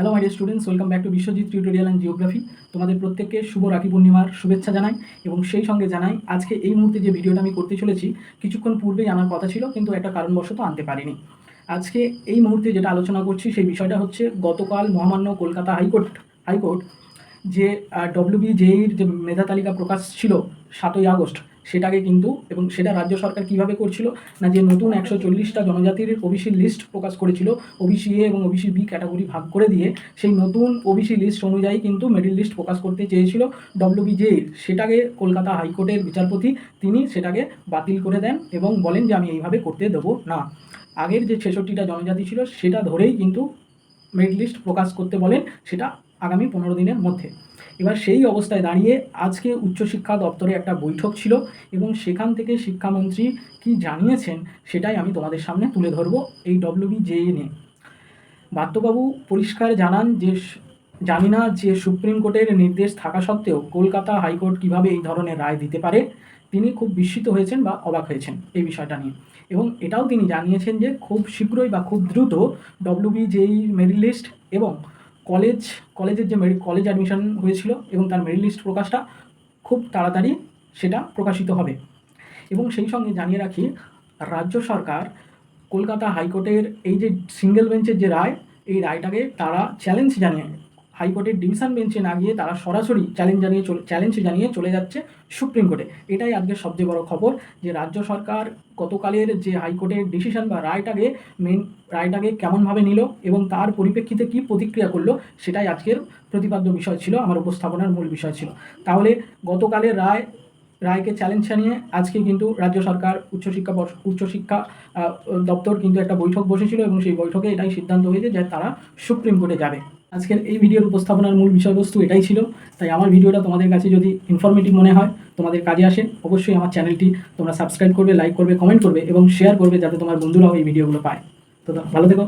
Hello my dear students welcome back to Biswajit tutorial and geography তোমাদের প্রত্যেককে শুভ রাখি পূর্ণিমার শুভেচ্ছা জানাই এবং সেই সঙ্গে জানাই, আজকে এই মুহূর্তে যে ভিডিওটা আমি করতে চলেছি, কিছুক্ষণ পূর্বেই আনার কথা ছিল, কিন্তু একটা কারণবশত আনতে পারিনি। আজকে এই মুহূর্তে যেটা আলোচনা করছি, সেই বিষয়টা হচ্ছে গতকাল মহামান্য কলকাতা হাইকোর্ট হাইকোর্ট যে ডব্লিউবিজেইর যে মেধা তালিকা প্রকাশ ছিল সাতই আগস্ট সেটাকে কিন্তু এবং সেটা রাজ্য সরকার কীভাবে করছিল না যে নতুন একশো চল্লিশটা জনজাতির ওবিসি লিস্ট প্রকাশ করেছিল, ওবিসি এ এবং ওবিসি বি ক্যাটাগরি ভাগ করে দিয়ে সেই নতুন ওবিসি লিস্ট অনুযায়ী কিন্তু মেরিট লিস্ট প্রকাশ করতে চেয়েছিল ডব্লিউবিজেইর সেটাকে কলকাতা হাইকোর্টের বিচারপতি তিনি সেটাকে বাতিল করে দেন এবং বলেন যে আমি এইভাবে করতে দেবো না। আগের যে ছেষট্টিটা জনজাতি ছিল সেটা ধরেই কিন্তু মেরিট লিস্ট প্রকাশ করতে বলেন, সেটা আগামী পনেরো দিনের মধ্যে। এবার সেই অবস্থায় দাঁড়িয়ে আজকে উচ্চশিক্ষা দপ্তরে একটা বৈঠক ছিল এবং সেখান থেকে শিক্ষামন্ত্রী কি জানিয়েছেন সেটাই আমি তোমাদের সামনে তুলে ধরবো এই ডব্লিউবি জেএ নিয়ে। বাত্যবাবু পরিষ্কার জানান যে জানি না যে সুপ্রিম কোর্টের নির্দেশ থাকা সত্ত্বেও কলকাতা হাইকোর্ট কীভাবে এই ধরনের রায় দিতে পারে। তিনি খুব বিস্মিত হয়েছেন বা অবাক হয়েছেন এই বিষয়টা নিয়ে। এবং এটাও তিনি জানিয়েছেন যে খুব শীঘ্রই বা খুব দ্রুত ডব্লিউবি জেই মেরিট লিস্ট এবং কলেজ কলেজের যে কলেজ অ্যাডমিশন হয়েছিল এবং তার মেরিট লিস্ট প্রকাশটা খুব তাড়াতাড়ি সেটা প্রকাশিত হবে। এবং সেই সঙ্গে জানিয়ে রাখি, রাজ্য সরকার কলকাতা হাইকোর্টের এই যে সিঙ্গেল বেঞ্চের যে রায়, এই রায়টাকে তারা চ্যালেঞ্জ জানিয়ে হাইকোর্টের ডিভিশন বেঞ্চে না গিয়ে তারা সরাসরি চ্যালেঞ্জ জানিয়ে চ্যালেঞ্জ জানিয়ে চলে যাচ্ছে সুপ্রিম কোর্টে। এটাই আজকে সবচেয়ে বড় খবর যে রাজ্য সরকার গতকালের যে হাইকোর্টের ডিসিশন বা রায়টাকে মেন রায়টাকে কেমনভাবে নিল এবং তার পরিপ্রেক্ষিতে কী প্রতিক্রিয়া করল, সেটাই আজকের প্রতিপাদ্য বিষয় ছিল, আমার উপস্থাপনার মূল বিষয় ছিল। তাহলে গতকালের রায়, রায়কে চ্যালেঞ্জ জানিয়ে আজকে কিন্তু রাজ্য সরকার উচ্চশিক্ষা উচ্চশিক্ষা দপ্তর কিন্তু একটা বৈঠক বসেছিল এবং সেই বৈঠকে এটাই সিদ্ধান্ত হয়েছে যে তারা সুপ্রিম কোর্টে যাবে। আজকের এই ভিডিওর উপস্থাপনার মূল বিষয়বস্তু এটাই ছিল। তাই আমার ভিডিওটা তোমাদের কাছে যদি ইনফরমেটিভ মনে হয়, তোমাদের কাজে আসে, অবশ্যই আমার চ্যানেলটি তোমরা সাবস্ক্রাইব করবে লাইক করবে কমেন্ট করবে এবং শেয়ার করবে যাতে তোমার বন্ধুরাও এই ভিডিওগুলো পায়। তো ভালো থেকো।